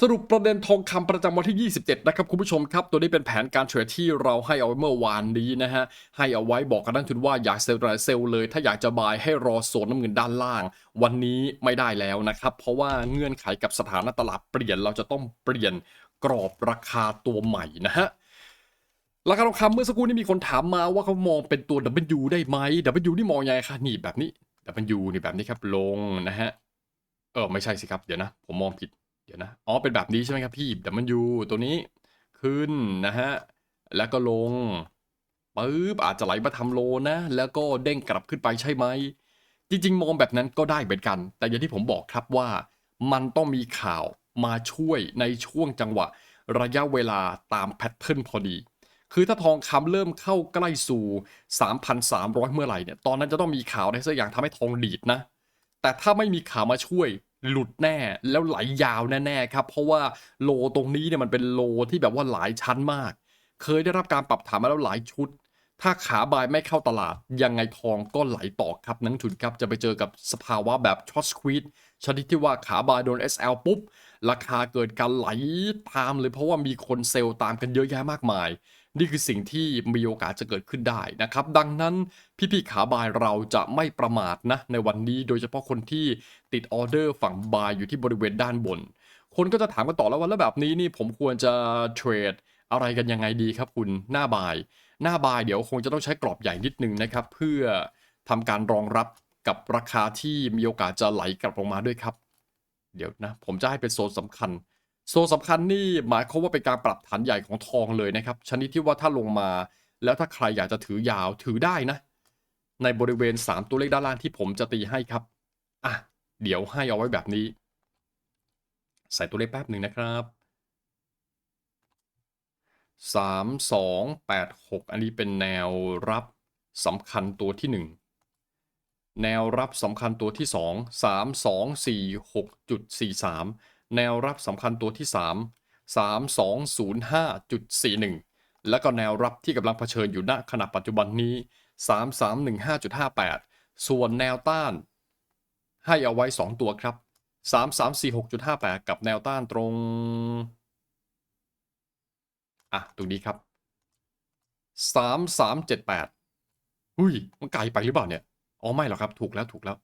สรุปประเด็นทองคำประจำวันที่ 27 นะครับคุณผู้ชมครับ ตัวนี้เป็นแผนการเทรดที่เราให้เอาไว้เมื่อวานนี้นะฮะ ให้เอาไว้บอกกับนักทุนว่าอยากเซลล์อะไรเซลล์เลย ถ้าอยากจะบายให้รอโซนน้ำเงินด้านล่าง วันนี้ไม่ได้แล้วนะครับ เพราะว่าเงื่อนไขกับสถานะตลาดเปลี่ยนเราจะต้องเปลี่ยนกรอบราคาตัวใหม่นะฮะราคาทองคำเมื่อสักครู่นี้มีคนถามมาว่าเขามองเป็นตัว W ได้ไหม W นี่มองยังไงคะนี่แบบนี้ W นี่แบบนี้ครับลงนะฮะเออไม่ใช่สิครับเดี๋ยวนะ ผมมองผิด ดี๋ยวนะ อ๋อ เป็นแบบนี้ใช่ไหมครับพี่ W ตัวนี้ขึ้นนะฮะ แล้วก็ลงปึ๊บอาจจะไหลมาทำโลนะ แล้วก็เด้งกลับขึ้นไปใช่ไหม จริง ๆ มองแบบนั้นก็ได้เหมือนกัน แต่อย่างที่ผมบอกครับว่า มันต้องมีข่าวมาช่วยในช่วงจังหวะ ระยะเวลาตามแพทเทิร์นพอดี คือถ้าทองคำเริ่มเข้าใกล้สู่ 3,300 เมื่อไหร่เนี่ย ตอนนั้นจะต้องมีข่าวอะไรสักอย่างทำให้ทองดีดนะ แต่ถ้าไม่มีข่าวมาช่วย หลุดแน่แล้วไหลยาวแน่ๆครับ เพราะว่าโลตรงนี้เนี่ยมันเป็นโลที่แบบว่าหลายชั้นมาก เคยได้รับการปรับฐานมาแล้วหลายชุด ถ้าขาบายไม่เข้าตลาด ยังไงทองก็ไหลต่อครับนักทุนครับจะไปเจอกับสภาวะแบบช็อตสควีดชนิดที่ว่าขาบายโดน SL ปุ๊บ ราคาเกิดการไหลตามเลยเพราะว่ามีคนเซลล์ตามกันเยอะแยะมากมาย นี่คือสิ่งที่มีโอกาสจะเกิดขึ้นได้นะครับ ดังนั้นพี่ๆขาบายเราจะไม่ประมาทนะในวันนี้โดยเฉพาะคนที่ติดออเดอร์ฝั่งบายอยู่ที่บริเวณด้านบน คนก็จะถามกันต่อแล้วว่าแล้วแบบนี้นี่ผมควรจะเทรดอะไรกันยังไงดีครับคุณหน้าบาย หน้าบายเดี๋ยวคงจะต้องใช้กรอบใหญ่นิดนึงนะครับ เพื่อทำการรองรับกับราคาที่มีโอกาสจะไหลกลับลงมาด้วยครับ เดี๋ยวนะ ผมจะให้เป็นโซนสำคัญ โซนสำคัญนี่หมายความว่าเป็นการปรับฐานใหญ่ของทองเลยนะครับ ชนิดที่ว่าถ้าลงมา แล้วถ้าใครอยากจะถือยาวถือได้นะ ในบริเวณ 3 ตัวเลขด้านล่างที่ผมจะตีให้ครับอะเดี๋ยวให้เอาไว้แบบนี้ ใส่ตัวเลขแป๊บหนึ่งนะครับ3 2 8 6อันนี้เป็นแนวรับสำคัญตัวที่1แนวรับสำคัญตัวที่2 3 2 4 6.43 แนวรับสำคัญตัวที่ 3 3 2 0 5.41 แล้วก็แนวรับที่กำลังเผชิญอยู่ณขณะปัจจุบันนี้ 3 3 1 5.58 ส่วนแนวต้าน ให้เอาไว้ 2 ตัวครับ 3 3 4 6.58 กับแนวต้านตรง อะ ตรงนี้ครับ 3 3 7 8อุ้ย มันไกลไปหรือเปล่าเนี่ย อ๋อ ไม่หรอกครับ ถูกแล้ว ถูกแล้ว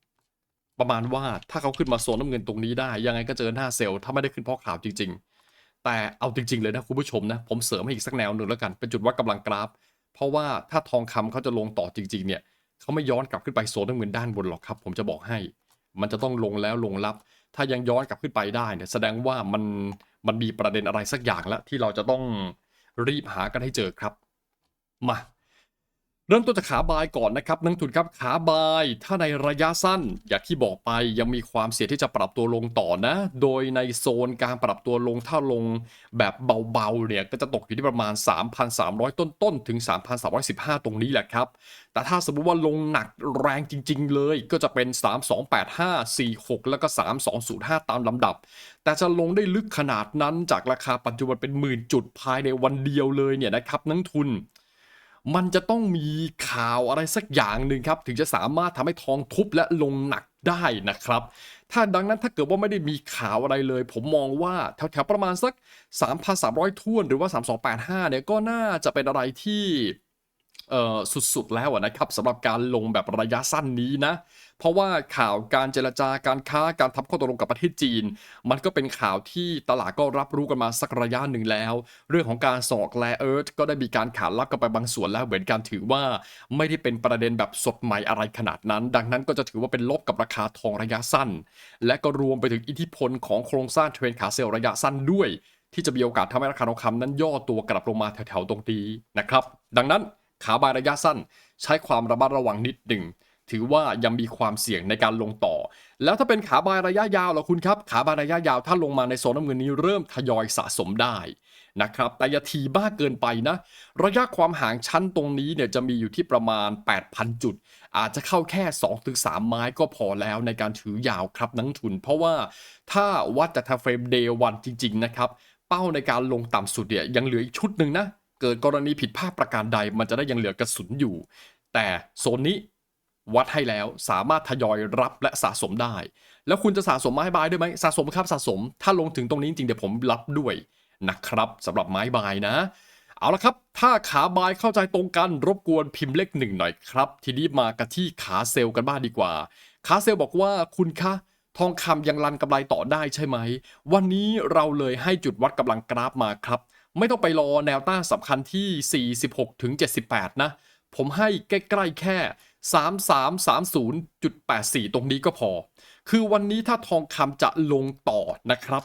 ประมาณว่าถ้าเขาขึ้นมาโซนน้ำเงินตรงนี้ได้ ยังไงก็เจอหน้าเซลล์ถ้าไม่ได้ขึ้นเพราะข่าวจริง ๆ แต่เอาจริง ๆ เลยนะคุณผู้ชมนะผมเสริมให้อีกสักแนวหนึ่งแล้วกันเป็นจุดวัดกำลังกราฟ เพราะว่าถ้าทองคำเขาจะลงต่อจริง ๆ เนี่ยเขาไม่ย้อนกลับขึ้นไปโซนน้ำเงินด้านบนหรอกครับ ผมจะบอกให้ มันจะต้องลงแล้วลงรับ ถ้ายังย้อนกลับขึ้นไปได้เนี่ยแสดงว่ามันมันมีประเด็นอะไรสักอย่างแล้วที่เราจะต้องรีบหากันให้เจอครับ มา เริ่มต้นจากขาบายก่อนนะครับนักทุนครับขาบายถ้าในระยะสั้น อย่างที่บอกไปยังมีความเสี่ยงที่จะปรับตัวลงต่อนะ โดยในโซนการปรับตัวลงถ้าลงแบบเบาๆเนี่ยก็จะตกอยู่ที่ประมาณ 3,300 ต้นๆถึง 3,315 ตรงนี้แหละครับ แต่ถ้าสมมุติว่าลงหนักแรงจริง ๆ เลยก็จะเป็น 3285 46 แล้วก็ 3205 ตามลำดับ แต่จะลงได้ลึกขนาดนั้นจากราคาปัจจุบันเป็นหมื่นจุดภายในวันเดียวเลยเนี่ยนะครับนักทุน มันจะต้องมีข่าวอะไรสักอย่างหนึ่งครับ ถึงจะสามารถทำให้ทองทุบและลงหนักได้นะครับ ถ้าดังนั้นถ้าเกิดว่าไม่ได้มีข่าวอะไรเลย ผมมองว่าแถวๆประมาณสัก 3,300ท่วนหรือว่า 3285เนี่ยก็น่าจะเป็นอะไรที่ สุดๆแล้วนะครับสำหรับการลงแบบระยะสั้นนี้นะ เพราะว่าข่าวการเจรจาการค้าการทำข้อตกลงกับประเทศจีน มันก็เป็นข่าวที่ตลาดก็รับรู้กันมาสักระยะหนึ่งแล้ว เรื่องของการสอกแรเอิร์ธก็ได้มีการขานรับกันไปบางส่วนแล้วเหมือนกันถือว่า ไม่ได้เป็นประเด็นแบบสดใหม่อะไรขนาดนั้น ดังนั้นก็จะถือว่าเป็นลบกับราคาทองระยะสั้น และก็รวมไปถึงอิทธิพลของโครงสร้างเทรนขาเซลระยะสั้นด้วย ที่จะมีโอกาสทำให้ราคาทองคำนั้นย่อตัวกลับลงมาแถวๆตรงนี้นะครับ ดังนั้น ขาบายระยะสั้น ใช้ความระมัดระวังนิดหนึ่งถือว่ายังมีความเสี่ยงในการลงต่อ แล้วถ้าเป็นขาบายระยะยาวล่ะคุณครับ ขาบายระยะยาวถ้าลงมาในโซนน้ำเงินนี้เริ่มทยอยสะสมได้นะครับ แต่อย่าทีบ้าเกินไปนะ ระยะความห่างชั้นตรงนี้เนี่ยจะมีอยู่ที่ประมาณ 8,000 จุด อาจจะเข้าแค่ 2-3 ไม้ก็พอแล้วในการถือยาวครับนักทุน เพราะว่าถ้าวัดจากทาเฟรมเดย์วันจริง ๆ นะครับ เป้าในการลงต่ำสุดเนี่ยยังเหลืออีกชุดหนึ่งนะ เกิดกรณีผิดพลาดประการใด มันจะได้ยังเหลือกระสุนอยู่ แต่โซนนี้วัดให้แล้วสามารถทยอยรับและสะสมได้ แล้วคุณจะสะสมไม้บายด้วยไหมสะสมครับสะสม ถ้าลงถึงตรงนี้จริงเดี๋ยวผมรับด้วยนะครับสำหรับไม้บายนะ เอาละครับ ถ้าขาบายเข้าใจตรงกันรบกวนพิมพ์เลขหนึ่งหน่อยครับ ทีนี้มากันที่ขาเซลล์กันบ้างดีกว่า ขาเซลล์บอกว่าคุณคะทองคำยังรันกำไรต่อได้ใช่ไหม วันนี้เราเลยให้จุดวัดกำลังกราฟมาครับ ไม่ต้องไปรอแนวต้านสำคัญที่ 46 ถึง 78 นะ ผมให้ใกล้ๆแค่ 3330.84 ตรงนี้ก็พอ คือวันนี้ถ้าทองคำจะลงต่อนะครับ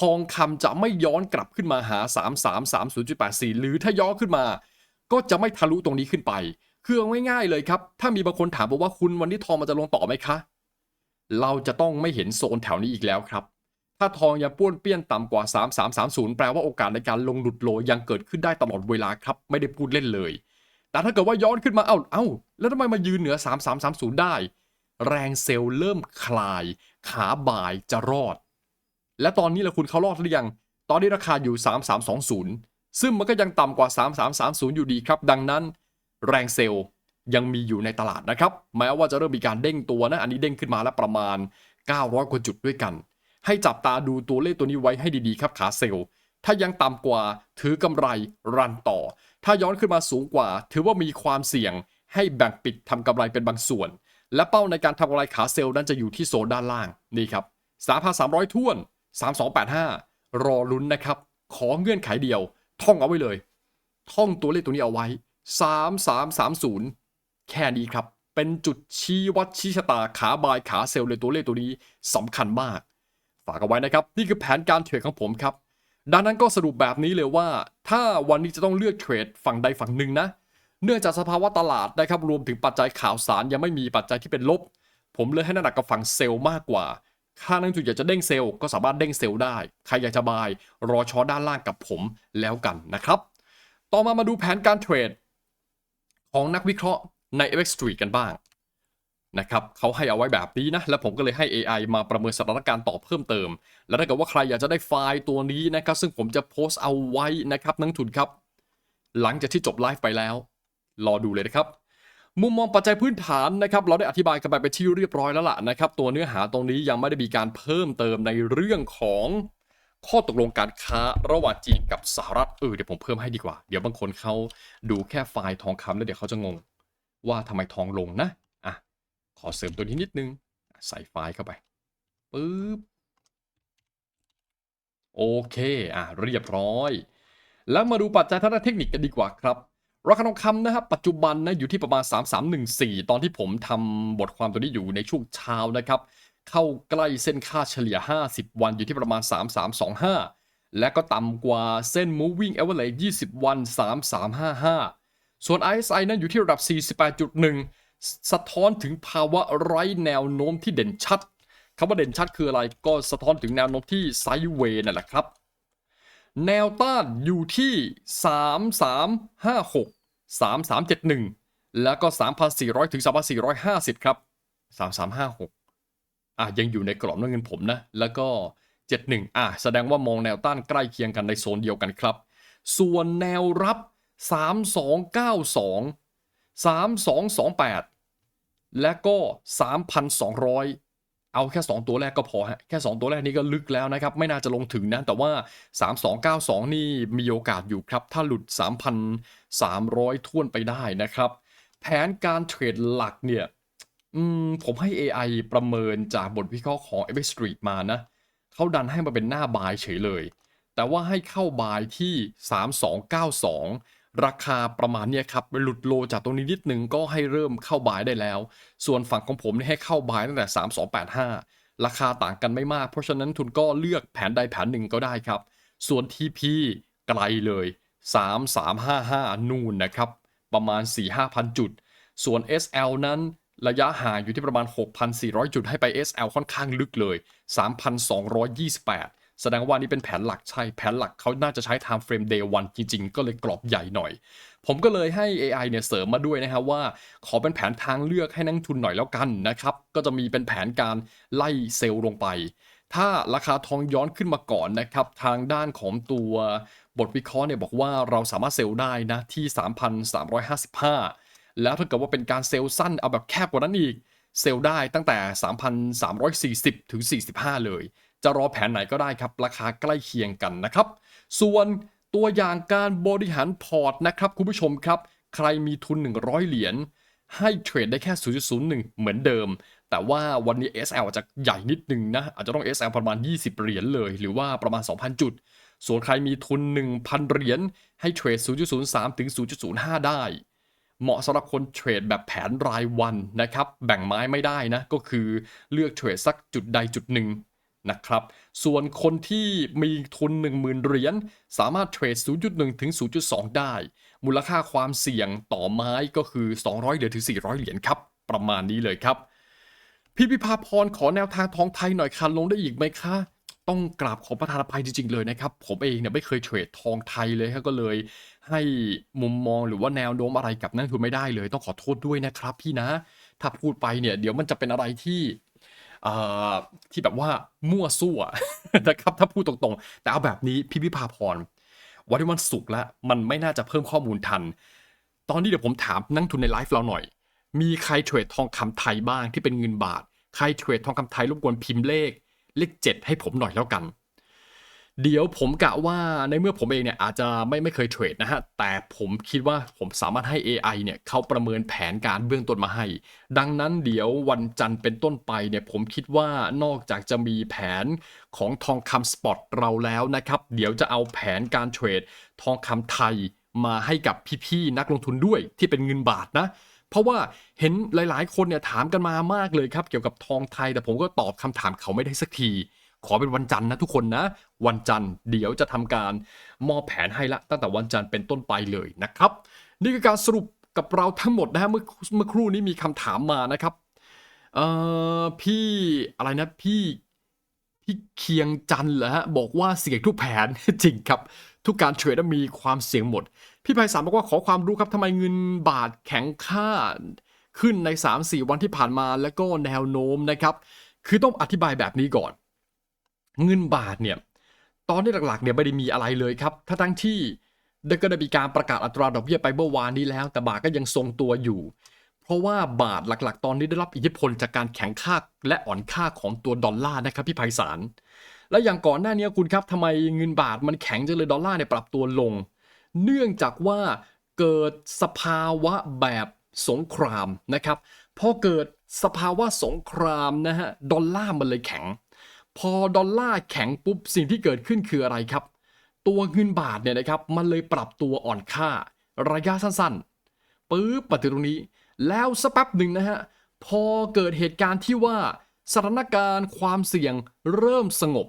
ทองคำจะไม่ย้อนกลับขึ้นมาหา 3330.84 หรือถ้าย้อนขึ้นมา ก็จะไม่ทะลุตรงนี้ขึ้นไป คือง่ายๆเลยครับ ถ้ามีบางคนถามบอกว่าคุณวันนี้ทองมันจะลงต่อไหมคะ เราจะต้องไม่เห็นโซนแถวนี้อีกแล้วครับ ถ้าทองยังป้วนเปี้ยนต่ำกว่า 3330 แปลว่าโอกาสในการลงหลุดโลยังเกิดขึ้นได้ตลอดเวลาครับ ไม่ได้พูดเล่นเลย แต่ถ้าเกิดว่าย้อนขึ้นมาเอ้าเอ้า แล้วทำไมมายืนเหนือ 3330 ได้ แรงเซลล์เริ่มคลาย ขาบ่ายจะรอด และตอนนี้ละคุณเขารอดหรือยัง ตอนนี้ราคาอยู่ 3320 ซึ่งมันก็ยังต่ำกว่า 3330 อยู่ดีครับ ดังนั้น แรงเซลล์ยังมีอยู่ในตลาดนะครับ แม้ว่าจะเริ่มมีการเด้งตัวนะ อันนี้เด้งขึ้นมาแล้วประมาณ 900กว่าจุดด้วยกัน ให้จับตาดูตัวเลขตัวนี้ไว้ให้ดีๆครับขาเซลล์ถ้ายังต่ำกว่าถือกำไรรันต่อ ถ้าย้อนขึ้นมาสูงกว่า ถือว่ามีความเสี่ยง ให้แบ่งปิดทำกำไรเป็นบางส่วน และเป้าในการทำกำไรขาเซลล์นั้นจะอยู่ที่โซนด้านล่างนี่ครับ3,300ท้วน 3285 รอลุ้นนะครับ ขอเงื่อนไขเดียว ท่องเอาไว้เลย ท่องตัวเลขตัวนี้เอาไว้ 3330 แค่นี้ครับ เป็นจุดชี้วัดชี้ชะตาขาบายขาเซลล์เลยตัวเลขตัวนี้สำคัญมาก ฝากเอาไว้นะครับ นี่คือแผนการเทรดของผมครับ ดังนั้นก็สรุปแบบนี้เลยว่า ถ้าวันนี้จะต้องเลือกเทรดฝั่งใดฝั่งหนึ่งนะ เนื่องจากสภาวะตลาดนะครับรวมถึงปัจจัยข่าวสารยังไม่มีปัจจัยที่เป็นลบ ผมเลยให้น้ำหนักกับฝั่งเซลล์มากกว่าถ้านักลงทุนอยากจะเด้งเซลล์ก็สามารถเด้งเซลล์ได้ ใครอยากจะบาย รอช้อด้านล่างกับผมแล้วกันนะครับ ต่อมามาดูแผนการเทรดของนักวิเคราะห์ใน FX Street กันบ้าง นะครับเขาให้เอาไว้แบบนี้นะ แล้วผมก็เลยให้ AI มาประเมินสถานการณ์ต่อเพิ่มเติม แล้วถ้าเกิดว่าใครอยากจะได้ไฟล์ตัวนี้นะครับ ซึ่งผมจะโพสต์เอาไว้นะครับนักทุนครับ หลังจากที่จบไลฟ์ไปแล้ว รอดูเลยนะครับ มุมมองปัจจัยพื้นฐานนะครับ เราได้อธิบายกันไปเป็นที่เรียบร้อยแล้วล่ะนะครับ ตัวเนื้อหาตรงนี้ยังไม่ได้มีการเพิ่มเติมในเรื่องของข้อตกลงการค้าระหว่างจีนกับสหรัฐเออเดี๋ยวผมเพิ่มให้ดีกว่า เดี๋ยวบางคนเขาดูแค่ไฟล์ทองคำแล้วเดี๋ยวเขาจะงง ว่าทำไมทองลงนะ ขอเสริมตัวนี้นิดนึง ใส่ไฟล์เข้าไปปึ๊บโอเค อะ เรียบร้อย แล้วมาดูปัจจัยทางด้านเทคนิคกันดีกว่าครับราคาทองคำนะครับปัจจุบันนะอยู่ที่ประมาณ 3314 ตอนที่ผมทำบทความตัวนี้อยู่ในช่วงเช้านะครับ เข้าใกล้เส้นค่าเฉลี่ย 50 วันอยู่ที่ประมาณ 3325 และก็ต่ำกว่าเส้น moving average 20 วัน 3355 ส่วน RSI นั้นอยู่ที่ระดับ 48.1 สะท้อนถึงภาวะไร้แนวโน้มที่เด่นชัดคำว่าเด่นชัดคืออะไรก็สะท้อนถึงแนวโน้มที่ไซด์เวย์นั่นแหละครับ แนวต้านอยู่ที่ 3356 3371 แล้วก็ 3,400 ถึง 3,450 ครับ 3356 อะยังอยู่ในกรอบเงินผมนะ แล้วก็ 71 อะแสดงว่ามองแนวต้านใกล้เคียงกันในโซนเดียวกันครับ ส่วนแนวรับ 3292 3228 และก็ 3,200 เอาแค่ 2 ตัวแรกก็พอฮะ แค่ 2 ตัวแรกนี้ก็ลึกแล้วนะครับ ไม่น่าจะลงถึงนะ แต่ว่า 3292 นี่มีโอกาสอยู่ครับ ถ้าหลุด 3,300 ท่วนไปได้นะครับ แผนการเทรดหลักเนี่ยผมให้ AI ประเมินจากบทวิเคราะห์ของ FX Street มานะเขาดันให้มาเป็นหน้าบายเฉยเลย แต่ว่าให้เข้าบายที่ 3292 ราคาประมาณนี้ครับหลุดโลจากตรงนี้นิดนึงก็ให้เริ่มเข้าบายได้แล้ว ส่วนฝั่งของผมนี่ให้เข้าบายตั้งแต่ 3285 ราคาต่างกันไม่มาก เพราะฉะนั้นทุนก็เลือกแผนใดแผนหนึ่งก็ได้ครับ ส่วน TP ไกลเลย 3355 นู่นนะครับ ประมาณ 4-5,000 จุด ส่วน SL นั้นระยะห่างอยู่ที่ประมาณ 6,400 จุดให้ไป SL ค่อนข้างลึกเลย 3,228 แสดงว่านี่เป็นแผนหลักใช่ แผนหลักเขาน่าจะใช้ time frame day one จริงๆ ก็เลยกรอบใหญ่หน่อย ผมก็เลยให้ AI เนี่ยเสริมมาด้วยนะครับว่า ขอเป็นแผนทางเลือกให้นักทุนหน่อยแล้วกันนะครับ ก็จะมีเป็นแผนการไล่เซลล์ลงไป ถ้าราคาทองย้อนขึ้นมาก่อนนะครับ ทางด้านของตัวบทวิเคราะห์เนี่ยบอกว่าเราสามารถเซลล์ได้นะที่ 3,355 แล้วถ้าเกิดว่าเป็นการเซลล์สั้นเอาแบบแคบกว่านั้นอีกเซลล์ได้ตั้งแต่ 3,340 ถึง 45 เลย จะรอแผนไหนก็ได้ครับ ราคาใกล้เคียงกันนะครับ ส่วนตัวอย่างการบริหารพอร์ตนะครับ คุณผู้ชมครับ ใครมีทุน 100 เหรียญให้เทรดได้แค่ 0.01 เหมือนเดิม แต่ว่าวันนี้ SL อาจจะใหญ่นิดนึงนะ อาจจะต้อง SL ประมาณ 20 เหรียญเลย หรือว่าประมาณ 2,000 จุด ส่วนใครมีทุน 1,000 เหรียญให้เทรด 0.03 ถึง 0.05 ได้ เหมาะสำหรับคนเทรดแบบแผนรายวันนะครับ แบ่งไม้ไม่ได้นะ ก็คือเลือกเทรดสักจุดใดจุดหนึ่ง นะครับ ส่วนคนที่มีทุน 10,000 เหรียญสามารถเทรด 0.1 ถึง 0.2 ได้ มูลค่าความเสี่ยงต่อไม้ก็คือ 200 เหรียญถึง 400 เหรียญครับ ประมาณนี้เลยครับ พี่พิพาพรขอแนวทางทองไทยหน่อยคันลงได้อีกไหมคะต้องกราบขอประทานอภัยจริงๆเลยนะครับ ผมเองเนี่ยไม่เคยเทรดทองไทยเลยครับก็เลย ให้มุมมองหรือว่าแนวโน้มอะไรกับนักทุนไม่ได้เลย ต้องขอโทษด้วยนะครับพี่นะ ถ้าพูดไปเนี่ยเดี๋ยวมันจะเป็นอะไรที่ ที่แบบว่ามั่วซั่วนะครับถ้าพูดตรงๆ แต่เอาแบบนี้พี่พิพาพรวันที่วันศุกร์แล้วมันไม่น่าจะเพิ่มข้อมูลทัน ตอนนี้เดี๋ยวผมถามนักลงทุนในไลฟ์เราหน่อย มีใครเทรดทองคำไทยบ้างที่เป็นเงินบาท ใครเทรดทองคำไทยรบกวนพิมพ์เลข เลขเจ็ดให้ผมหน่อยแล้วกัน เดี๋ยวผมกะว่าในเมื่อผมเองเนี่ยอาจจะไม่ไม่เคยเทรดนะฮะ แต่ผมคิดว่าผมสามารถให้ AI เนี่ยเขาประเมินแผนการเบื้องต้นมาให้ ดังนั้นเดี๋ยววันจันทร์เป็นต้นไปเนี่ยผมคิดว่านอกจากจะมีแผนของทองคำสปอตเราแล้วนะครับ เดี๋ยวจะเอาแผนการเทรดทองคำไทยมาให้กับพี่ๆนักลงทุนด้วยที่เป็นเงินบาทนะเพราะว่าเห็นหลาย ๆ คนเนี่ยถามกันมามากเลยครับ เกี่ยวกับทองไทย แต่ผมก็ตอบคำถามเขาไม่ได้สักที ขอเป็นวันจันทร์นะทุกคนนะ วันจันทร์เดี๋ยวจะทำการมอบแผนให้ละตั้งแต่วันจันทร์เป็นต้นไปเลยนะครับ นี่คือการสรุปกับเราทั้งหมดนะฮะเมื่อเมื่อครู่นี้มีคำถามมานะครับเอ่อพี่อะไรนะพี่พี่เคียงจันทร์เหรอฮะบอกว่าเสี่ยงทุกแผนจริงครับ ทุกการเทรดมีความเสี่ยงหมด พี่ไพศาลบอกว่าขอความรู้ครับทำไมเงินบาทแข็งค่าขึ้นใน 3-4 วันที่ผ่านมาแล้วก็แนวโน้มนะครับ คือต้องอธิบายแบบนี้ก่อน เงินบาทเนี่ยตอนนี้หลักๆเนี่ยไม่ได้มีอะไรเลยครับถ้าทั้งที่ได้ก็ได้มีการประกาศอัตราดอกเบี้ยไปเมื่อวานนี้แล้ว แต่บาทก็ยังทรงตัวอยู่ เพราะว่าบาทหลักๆ ตอนนี้ได้รับอิทธิพลจากการแข็งค่าและอ่อนค่าของตัวดอลลาร์นะครับพี่ไพศาลและอย่างก่อนหน้านี้คุณครับทำไมเงินบาทมันแข็งจังเลยดอลลาร์เนี่ยปรับตัวลง เนื่องจากว่าเกิดสภาวะแบบสงครามนะครับพอเกิดสภาวะสงครามนะฮะดอลลาร์มันเลยแข็ง พอดอลลาร์แข็งปุ๊บสิ่งที่เกิดขึ้นคืออะไรครับ ตัวเงินบาทเนี่ยนะครับมันเลยปรับตัวอ่อนค่า ระยะสั้นๆปึ๊บมาถึงตรงนี้ แล้วสักแป๊บหนึ่งนะฮะพอเกิดเหตุการณ์ที่ว่าสถานการณ์ความเสี่ยงเริ่มสงบ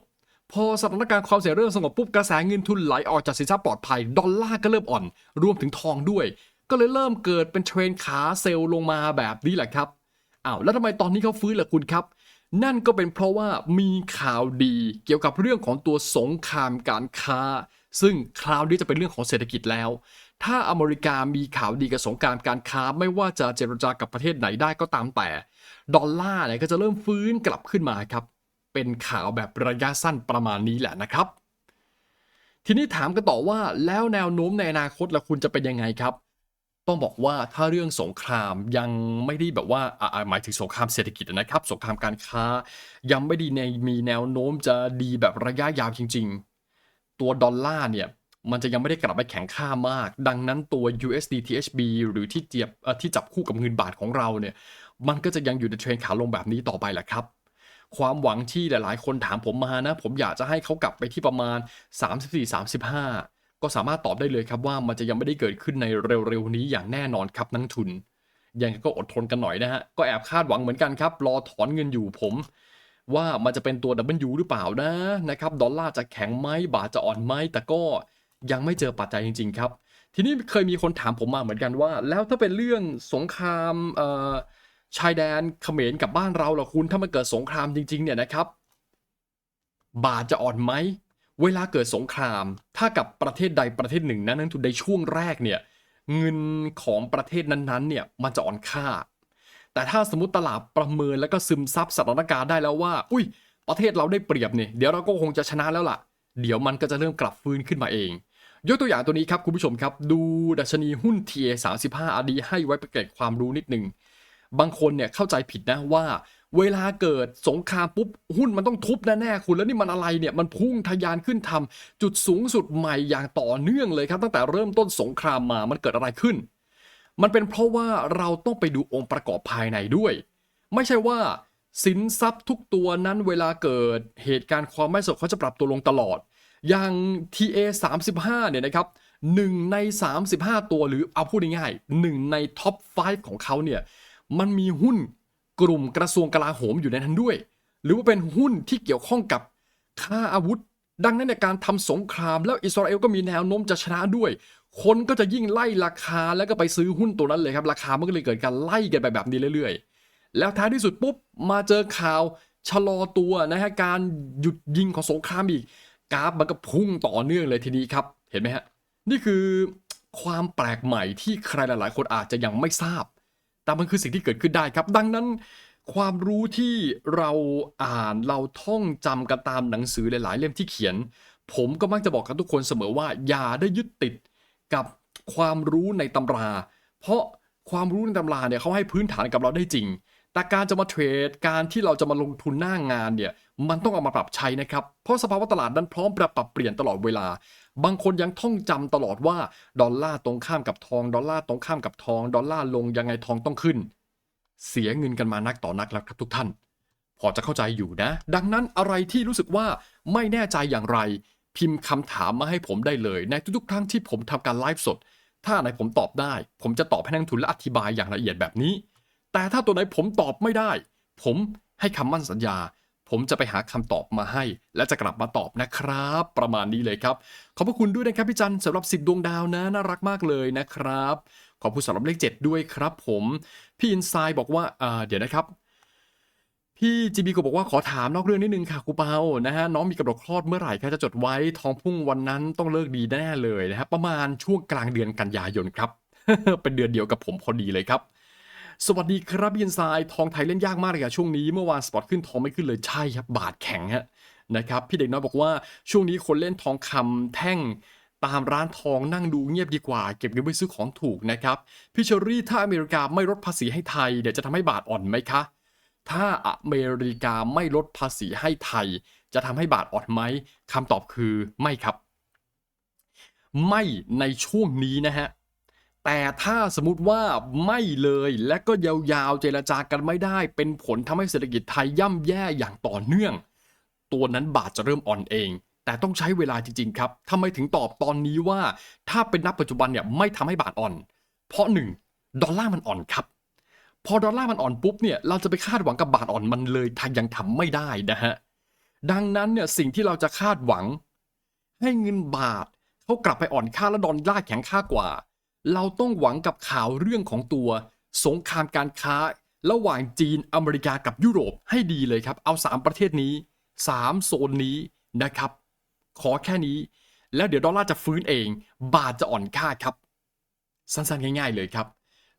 พอสถานการณ์ความเสี่ยงเริ่มสงบปุ๊บกระแสเงินทุนไหลออกจากสินทรัพย์ปลอดภัย ดอลลาร์ก็เริ่มอ่อน รวมถึงทองด้วย ก็เลยเริ่มเกิดเป็นเทรนขาเซลล์ลงมาแบบนี้แหละครับอ้าวแล้วทำไมตอนนี้เขาฟื้นล่ะคุณครับ นั่นก็เป็นเพราะว่ามีข่าวดีเกี่ยวกับเรื่องของตัวสงครามการค้า ซึ่งคราวนี้จะเป็นเรื่องของเศรษฐกิจแล้ว ถ้าอเมริกามีข่าวดีกับสงครามการค้าไม่ว่าจะเจรจากับประเทศไหนได้ก็ตามแต่ ดอลลาร์เนี่ยก็จะเริ่มฟื้นกลับขึ้นมาครับ เป็นข่าวแบบระยะสั้นประมาณนี้แหละนะครับ ทีนี้ถามกันต่อว่าแล้วแนวโน้มในอนาคตล่ะคุณจะเป็นยังไงครับ ต้องบอกว่าถ้าเรื่องสงครามยังไม่ได้แบบว่าอ่าหมายถึงสงครามเศรษฐกิจนะครับ สงครามการค้า ยังไม่ด้ในมีแนวโน้มจะดีแบบระยะยาวจริง ๆ ตัวดอลลาร์เนี่ยมันจะยังไม่ได้กลับไปแข็งค่ามาก ดังนั้นตัว USD THB หรือที่เจียบที่จับคู่กับเงินบาทของเราเนี่ย มันก็จะยังอยู่ในเทรนขาลงแบบนี้ต่อไปแหละครับ ความหวังที่หลายๆ คนถามผมมานะ ผมอยากจะให้เขากลับไปที่ประมาณ 34-35 ก็สามารถตอบได้เลยครับว่ามันจะยังไม่ได้เกิดขึ้นในเร็วๆนี้อย่างแน่นอนครับนักทุน ยังก็อดทนกันหน่อยนะฮะ ก็แอบคาดหวังเหมือนกันครับ รอถอนเงินอยู่ผม ว่ามันจะเป็นตัว W หรือเปล่านะนะครับ ดอลลาร์จะแข็งไหมบาทจะอ่อนไหมแต่ก็ยังไม่เจอปัจจัยจริง ๆ ครับ ทีนี้เคยมีคนถามผมมาเหมือนกันว่า แล้วถ้าเป็นเรื่องสงครามอ่อชายแดนเขมรกับบ้านเราล่ะคุณถ้ามันเกิดสงครามจริงๆเนี่ยนะครับบาทจะอ่อนไหม เวลาเกิดสงคราม ถ้ากับประเทศใดประเทศหนึ่งนะนักทุนในช่วงแรกเนี่ยเงินของประเทศนั้นๆเนี่ยมันจะอ่อนค่า แต่ถ้าสมมติตลาดประเมินแล้วก็ซึมซับสถานการณ์ได้แล้วว่า อุ้ย ประเทศเราได้เปรียบเนี่ยเดี๋ยวเราก็คงจะชนะแล้วล่ะ เดี๋ยวมันก็จะเริ่มกลับฟื้นขึ้นมาเอง ยกตัวอย่างตัวนี้ครับคุณผู้ชมครับ ดูดัชนีหุ้น TA 35 RD ให้ไว้ประเกตความรู้นิดนึงบางคนเนี่ยเข้าใจผิดนะว่า เวลาเกิดสงครามปุ๊บ หุ้นมันต้องทุบแน่ๆคุณแล้วนี่มันอะไรเนี่ยมันพุ่งทะยานขึ้นทำจุดสูงสุดใหม่อย่างต่อเนื่องเลยครับ ตั้งแต่เริ่มต้นสงครามมามันเกิดอะไรขึ้น มันเป็นเพราะว่าเราต้องไปดูองค์ประกอบภายในด้วย ไม่ใช่ว่าสินทรัพย์ทุกตัวนั้นเวลาเกิดเหตุการณ์ความไม่สงบเขาจะปรับตัวลงตลอด อย่าง TA 35เนี่ยนะครับหนึ่งใน 35 ตัวหรือเอาพูดง่ายๆหนึ่งในท็อป 5 ของเขาเนี่ยมันมีหุ้น กลุ่มกระทรวงกลาโหมอยู่ในนั้นด้วย หรือว่าเป็นหุ้นที่เกี่ยวข้องกับค่าอาวุธ ดังนั้นในการทำสงครามแล้วอิสราเอลก็มีแนวโน้มจะชนะด้วย คนก็จะยิ่งไล่ราคาแล้วก็ไปซื้อหุ้นตัวนั้นเลยครับ ราคามันก็เลยเกิดการไล่กันไปแบบนี้เรื่อย ๆ แล้วท้ายที่สุดปุ๊บมาเจอข่าวชะลอตัวนะฮะการหยุดยิงของสงครามอีกกราฟมันก็พุ่งต่อเนื่องเลยทีนี้ครับ เห็นไหมฮะนี่คือความแปลกใหม่ที่ใครหลาย ๆ คนอาจจะยังไม่ทราบ แต่มันคือสิ่งที่เกิดขึ้นได้ครับ ดังนั้นความรู้ที่เราอ่านเราท่องจำกันตามหนังสือหลายๆ เล่มที่เขียน ผมก็มักจะบอกกับทุกคนเสมอว่า อย่าได้ยึดติดกับความรู้ในตำรา เพราะความรู้ในตำราเนี่ยเขาให้พื้นฐานกับเราได้จริง แต่การจะมาเทรดการที่เราจะมาลงทุนหน้างานเนี่ยมันต้องเอามาปรับใช้นะครับ เพราะสภาวะตลาดนั้นพร้อมปรับปรับเปลี่ยนตลอดเวลา บางคนยังท่องจำตลอดว่าดอลลาร์ตรงข้ามกับทอง ดอลลาร์ตรงข้ามกับทอง ดอลลาร์ลงยังไงทองต้องขึ้น เสียเงินกันมานักต่อนักแล้วครับทุกท่าน พอจะเข้าใจอยู่นะ ดังนั้นอะไรที่รู้สึกว่าไม่แน่ใจอย่างไร พิมพ์คำถามมาให้ผมได้เลย ในทุกๆ ครั้งที่ผมทำการไลฟ์สด ถ้าไหนผมตอบได้ ผมจะตอบให้นักทุนและอธิบายอย่างละเอียดแบบนี้ แต่ถ้าตัวไหนผมตอบไม่ได้ ผมให้คำมั่นสัญญา ผมจะไปหาคำตอบมาให้ และจะกลับมาตอบนะครับ ประมาณนี้เลยครับ ขอบพระคุณด้วยนะครับพี่จันสำหรับสิบดวงดาวนะน่ารักมากเลยนะครับ ขอบคุณสำหรับเลขเจ็ดด้วยครับ ผมพี่อินไซด์บอกว่าอ่าเดี๋ยวนะครับพี่จีบีก็บอกว่าขอถามนอกเรื่องนิดนึงค่ะครูเปานะฮะน้องมีกำหนดคลอดเมื่อไหร่คะจะจดไว้ท้องพุ่งวันนั้นต้องเลิกดีแน่เลยนะฮะประมาณช่วงกลางเดือนกันยายนครับ เป็นเดือนเดียวกับผมพอดีเลยครับ สวัสดีครับพี่อินไซด์ทองไทยเล่นยากมากเลยอะช่วงนี้เมื่อวานสปอตขึ้นทองไม่ขึ้นเลยใช่ครับบาทแข็งฮะนะครับพี่เด็กน้อยบอกว่าช่วงนี้คนเล่นทองคำแท่งตามร้านทองนั่งดูเงียบดีกว่า เก็บเงินไว้ซื้อของถูกนะครับพี่เชอรี่ถ้าอเมริกาไม่ลดภาษีให้ไทยเดี๋ยวจะทำให้บาทอ่อนไหมคะ ถ้าอเมริกาไม่ลดภาษีให้ไทย จะทำให้บาทอ่อนไหมคำตอบคือไม่ครับ ไม่ในช่วงนี้นะฮะ แต่ถ้าสมมติว่าไม่เลยและก็ยาวๆเจรจากันไม่ได้ เป็นผลทำให้เศรษฐกิจไทยย่ำแย่อย่างต่อเนื่อง ตัวนั้นบาทจะเริ่มอ่อนเอง แต่ต้องใช้เวลาจริงๆครับทำไมถึงตอบตอนนี้ว่า ถ้าเป็นนับปัจจุบันเนี่ยไม่ทำให้บาทอ่อน เพราะหนึ่งดอลลาร์มันอ่อนครับพอดอลลาร์มันอ่อนปุ๊บเนี่ยเราจะไปคาดหวังกับบาทอ่อนมันเลยทางยังทำไม่ได้นะฮะดังนั้นเนี่ยสิ่งที่เราจะคาดหวัง ให้เงินบาทเขากลับไปอ่อนค่าและดอลลาร์แข็งค่ากว่า เราต้องหวังกับข่าวเรื่องของตัว สงครามการค้า ระหว่างจีนอเมริกากับยุโรปให้ดีเลยครับ เอา 3 ประเทศนี้ 3 โซนนี้นะครับ ขอแค่นี้ แล้วเดี๋ยวดอลลาร์จะฟื้นเอง บาทจะอ่อนค่าครับ สั้นๆ ง่าย ๆ เลยครับ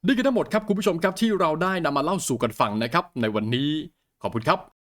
นี่คือทั้งหมดครับคุณผู้ชมครับที่เราได้นำมาเล่าสู่กันฟังนะครับ ในวันนี้ขอบคุณครับ